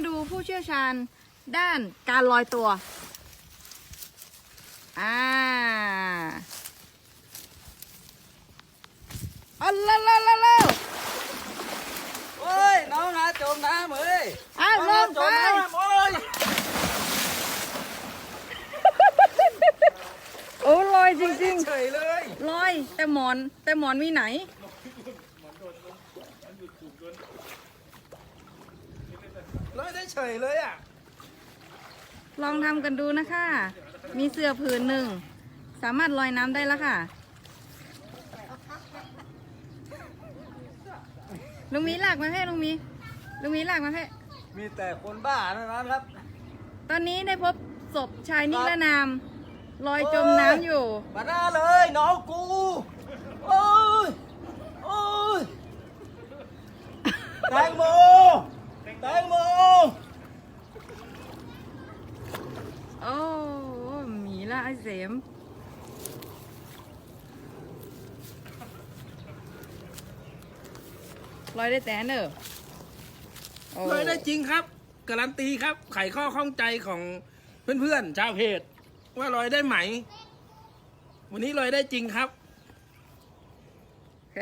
มาดูผู้เชี่ยวชาญด้านการลอยตัว อ่าเอาละละละละเฮ้ยน้องนะจมน้ำเฮ้ยอ้าวลน้งจไปมน้ำโอ้ยโอ้ลอยจริงเฉยเลยๆลอย แต่หมอน แต่หมอนมีไหน ลอยได้เฉยเลยอะ ลองทำกันดูนะคะ มีเสื้อผืนหนึ่ง สามารถลอยน้ำได้แล้วค่ะ ลุงมีลากมาให้ลุงมี ลุงมีลากมาให้ มีแต่คนบ้าเท่านั้นครับ ตอนนี้ได้พบศพชายนิรนาม ลอยจมน้ำอยู่ มาหน้าเลยน้องกู โอ้ย โอ้ยแตงโมแตงโม โอ้ หมีละไอเสมลอยได้แต่เนอะโอ้ลอยได้จริงครับ การันตีครับ ไขข้อข้องใจของเพื่อนๆชาวเพจว่าลอยได้ไหม วันนี้ลอยได้จริงครับ โอเค